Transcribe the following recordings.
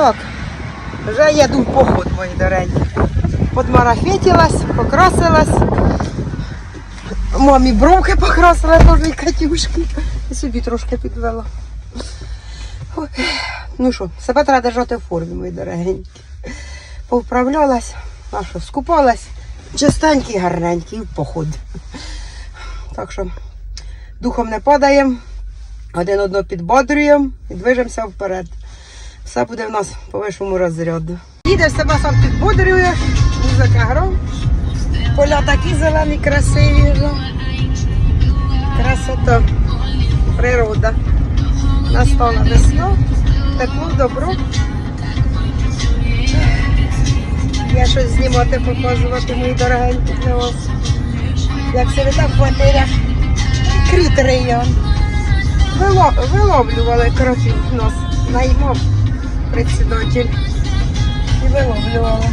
Так, вже їду в поход, мої доренькі. Подмарафетилась, покрасилась. Мамі бровки покрасила теж і Катюшки. І собі трошки підвела. Ой. Ну що, себе треба держати в формі, мої дорогенькі. Повправлялась, а що, скупалась. Чистенький, гарненький поход. Так що духом не падаємо, один одного підбодрюємо і движемося вперед. Все буде в нас по вищому розряду. Їдеш себе сам підбодрюєш, музика гром. Поля такі зелені, красиві. Красота, природа. Настала весна, тепло, добро. Я щось знімати, показувати, мої дорогенькі для вас. Як себе так в квартирах. Кріт район. Вило, виловлювали кротів нас. Наймов председатель. І виловлювали.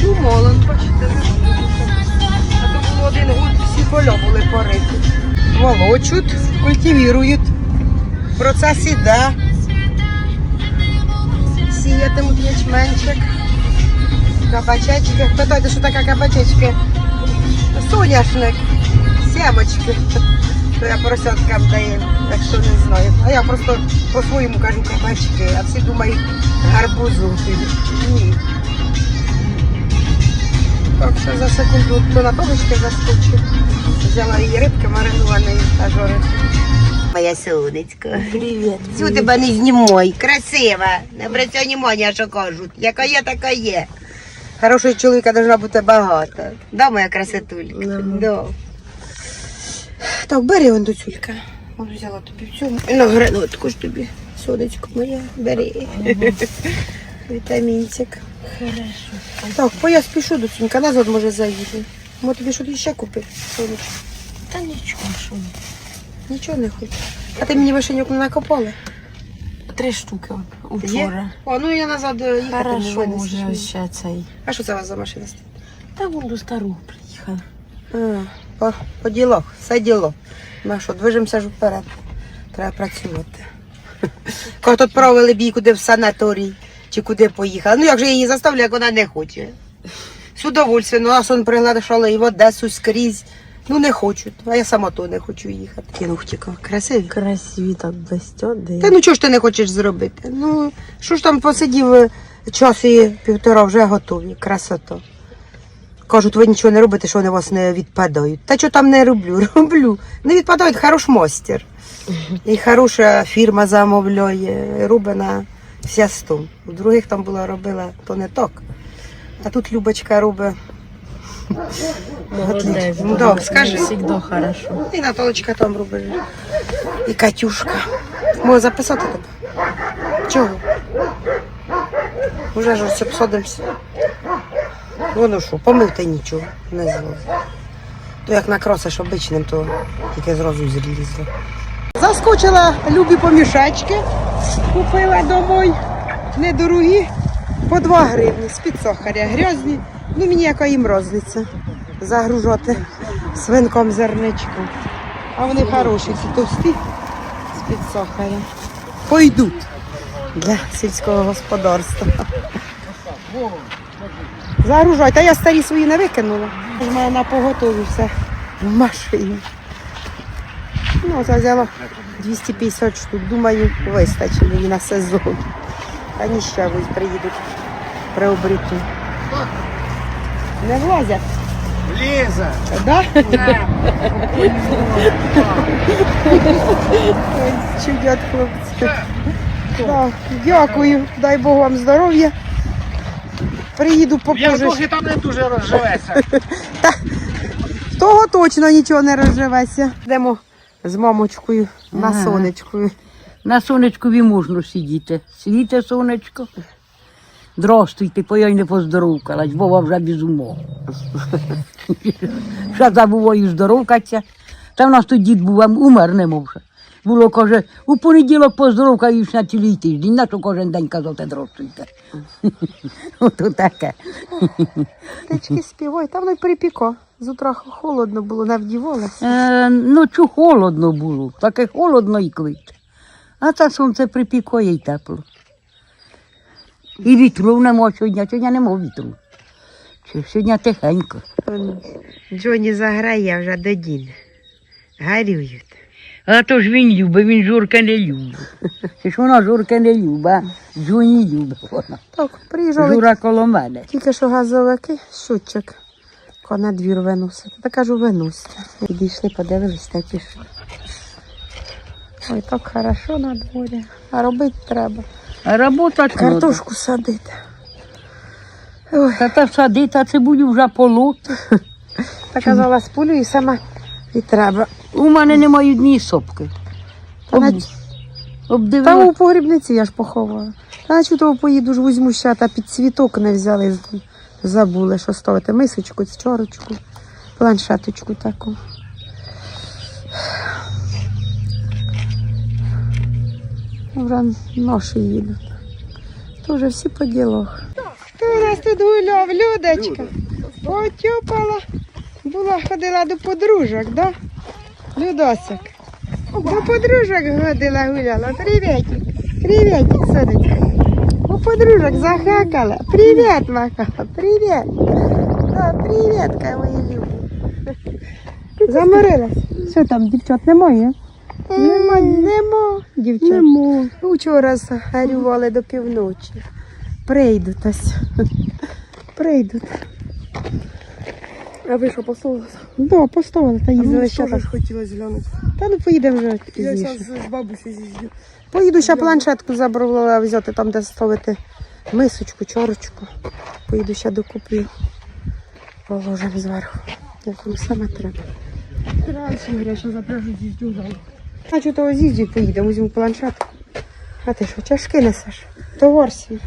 Чумолон, бачите, а то було один год, всі поля були пориті. Волочуть, культивірують. Процес іде. Сіятимуть ячменчик. Кабачечки. Питайте, що таке кабачечки? Соняшник, сімочки. То я поросяткам даю, якщо не знаю. А я просто по-своєму кажу кабачки, а всі думають гарбузу. Ні. Так що за секунду то на палички заскочив. Взяла її рибки маринованої та. Моя сонечко. Привіт. Цю тебе не знімай, красива. Не обращай внимання, що кажуть. Яка є, така є. Хорошого чоловіка должна бути багато. Да, моя красотулька? Да. Да. Так, бери он доцюлька. Ось взяла тобі в цьому. І на гранатку ж тобі. Сонечко моя, бери. Вітамінчик. Хорошо. Так, бо я спішу доцюнька, назад може заїде. Мо тобі що ще купив, сонечко. Та нічого, що ні. Нічого не хочу. А ти мені вишеньок не накопала? Три штуки Є? О, ну я назад е, їхати Хорошо, винесеш вже ще цей. А що це у вас за машина стоїть? Та вон до старого приїхала. А, по, по ділах, все діло. Ну що, движемося ж вперед. Треба працювати. Коли тут провели бій, куди в санаторій, чи куди поїхала. Ну як же я її заставлю, як вона не хоче. З удовольствием, ну нас он приглашали і в Одесу скрізь. Ну не хочуть, а я сама то не хочу їхати. Кінухтіко, красиві. Красиві так блестять. Та ну чого ж ти не хочеш зробити? Ну, що ж там посидів е, час і півтора вже готові. Красота. Кажуть, ви нічого не робите, що вони у вас не відпадають. Та що там не роблю? Роблю. Не відпадають, хорош мастер. І хороша фірма замовляє, робить на вся сто. У других там була робила, то не так. А тут Любочка робить. Молодець. Ну, да, скажи. Всегда хорошо. І Наталочка там робить. І Катюшка. Можу записати тебе? Чого? Уже ж ось обсадимося. Воно що, помити нічого, не зло. То як накрасиш обичним, то тільки зразу злізло. Заскочила любі помішачки, купила домой. Недорогі, по 2 гривні, з-під сахаря, грязні. Ну мені яка їм розниця загружати свинком зерничком. А вони хороші, ці товсті з-під сахаря. Пойдуть для сільського господарства. Загружай, та я старі свої не викинула. У мене на поготові все в машині. Ну, це взяла 250 штук. Думаю, вистачить мені на сезон. Та ні ще ось приїдуть при обріту. Не влазять. Ліза! Да? Ой, Чудять хлопці. Так, дякую, дай Бог вам здоров'я. Приїду Я попозже. трохи там не дуже розживеться. Того точно нічого не розживеться. Йдемо з мамочкою на Ага. сонечкою. На сонечкові можна сидіти. Сидіте, сонечко. Здрастуйте, бо я й не поздоровкалась, Вова вже без умов. Ще забуваю здоровкатися. Та в нас тут дід був, а умер не може. Було, каже, у понеділок поздоровкаюсь на цілий тиждень, на що кожен день казати здрастуйте. Ото таке. Птички співай, там воно й припіко. З утра холодно було, не вдівалася. Е, ночу холодно було, таке холодно і клич. А це сонце припікає й тепло. І вітру нема сьогодні, сьогодні нема вітру. Сьогодні тихенько. Джоні заграє вже до дін. Гарюють. А то ж він любить, він журка не любить. Чи ж вона журка не любить, а Джуні любить вона. Так, приїжджали Жура коло мене. тільки що газовики, щучок. Ко на двір виносити. Та кажу, виносьте. Підійшли, подивились та пішли. Ой, так хорошо на дворі. А робити треба. А робота треба. Картошку садити. Та та садити, а цибулю вже полоти. Та казала з пулю і сама і треба. У мене немає ні сопки. Та. Об- та Обдивила. у погрібниці я ж поховала. Та на того поїду ж візьму ще, та під цвіток не взяли. Забули, що ставити. Мисочку, чорочку, планшеточку таку. Вже ноші їдуть. То вже всі по ділах. Хто у нас тут гуляв, Людочка? Потюпала. Була, ходила до подружок, да? Людосик. До подружок ходила, гуляла. Привітик. Привітик, сонечко. У подружок захакала. Привіт, махала. Привіт. Да, привіт, мої любі. Заморилась. Що там, дівчат, немає? Нема, нема, дівчат. Нема. Учора гарювали до півночі. Прийдуть ось. Прийдуть. А ви що поставили? Да, поставили та їздили ще так. хотілося глянути. Та ну поїдемо вже Я пізніше. зараз з бабусею з'їздю. Поїду ще планшетку забрала взяти там, де ставити мисочку, чорочку. Поїду ще докуплю. Положимо зверху. Як вам саме треба. Раніше, говоря, що запряжу з'їздю зал. А чого того з'їздю поїдемо, візьму планшетку. А ти що, чашки несеш? Товар свій.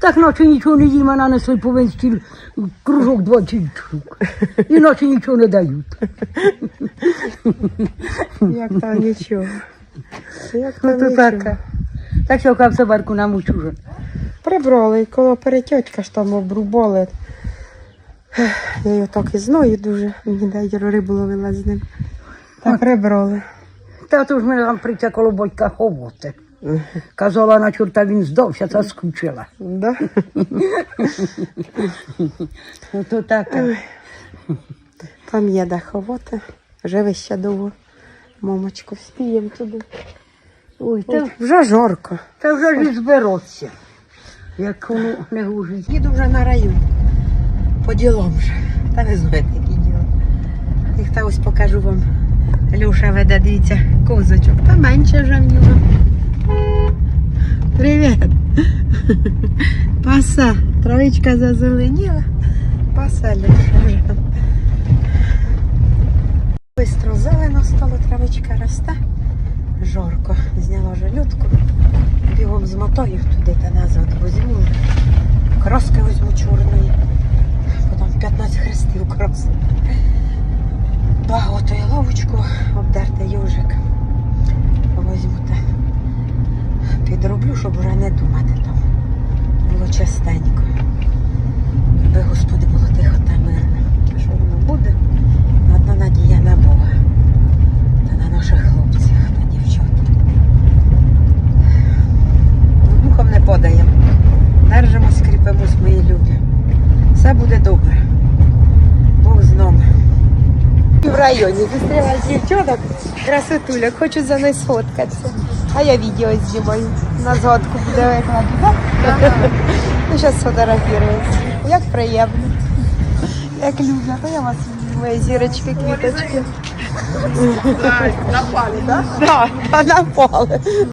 Так наче нічого не їм, а нанесли повинен стіл кружок 20 штук. Іначе нічого не дають. Як там нічого. Як Ну там то нічого. таке. Так що кав собарку нам учужен. Прибрали, коло перетьотька ж там обрубали. Я його так і знаю дуже. Мені дай рибу ловила з ним. Та прибрали. Та то ж мене там прийти коло батька ховоти. Казала на чорта він здався та скучила. Да? То таке. Там є де ховати. Живе ще довго. Мамочку, вспіємо туди. Ой, та, вже жарко. та вже ж і збероться. Як воно не гужить. Їду вже на район. По ділам вже. Та ви знаєте, які діла. Їх та ось покажу вам. Люша веде, дивіться, козочок. Та менше вже в нього. Привіт. Паса. Травичка зазеленіла. Паса Люша вже. Бистро зелено стало, травичка росте. Жорко. Зняла жалютку. Бігом змотаю туди та назад возьму. Краски візьму чорної. Потім 15 хрестів краси. Багато і ловочку, обдерти южик. Возьму та Підроблю, щоб вже не думати там. Було частенько. Би Господи було тихо та мирно. Що воно буде? Одна надія на Бога. Та на наших хлопців та дівчат. Духом не подаємо. Держимо, скріпимось, мої любі. Все буде добре. Бог з нами. В районі зустрілась дівчаток, красотуляк, хочу за нею сфоткатися. А я відео знімаю. На згадку буде так? Ну, зараз сфотографіруюся. Як приємно. Як любля, то я вас люблю, мої зірочки, квіточки. Напали, так? Так, напали.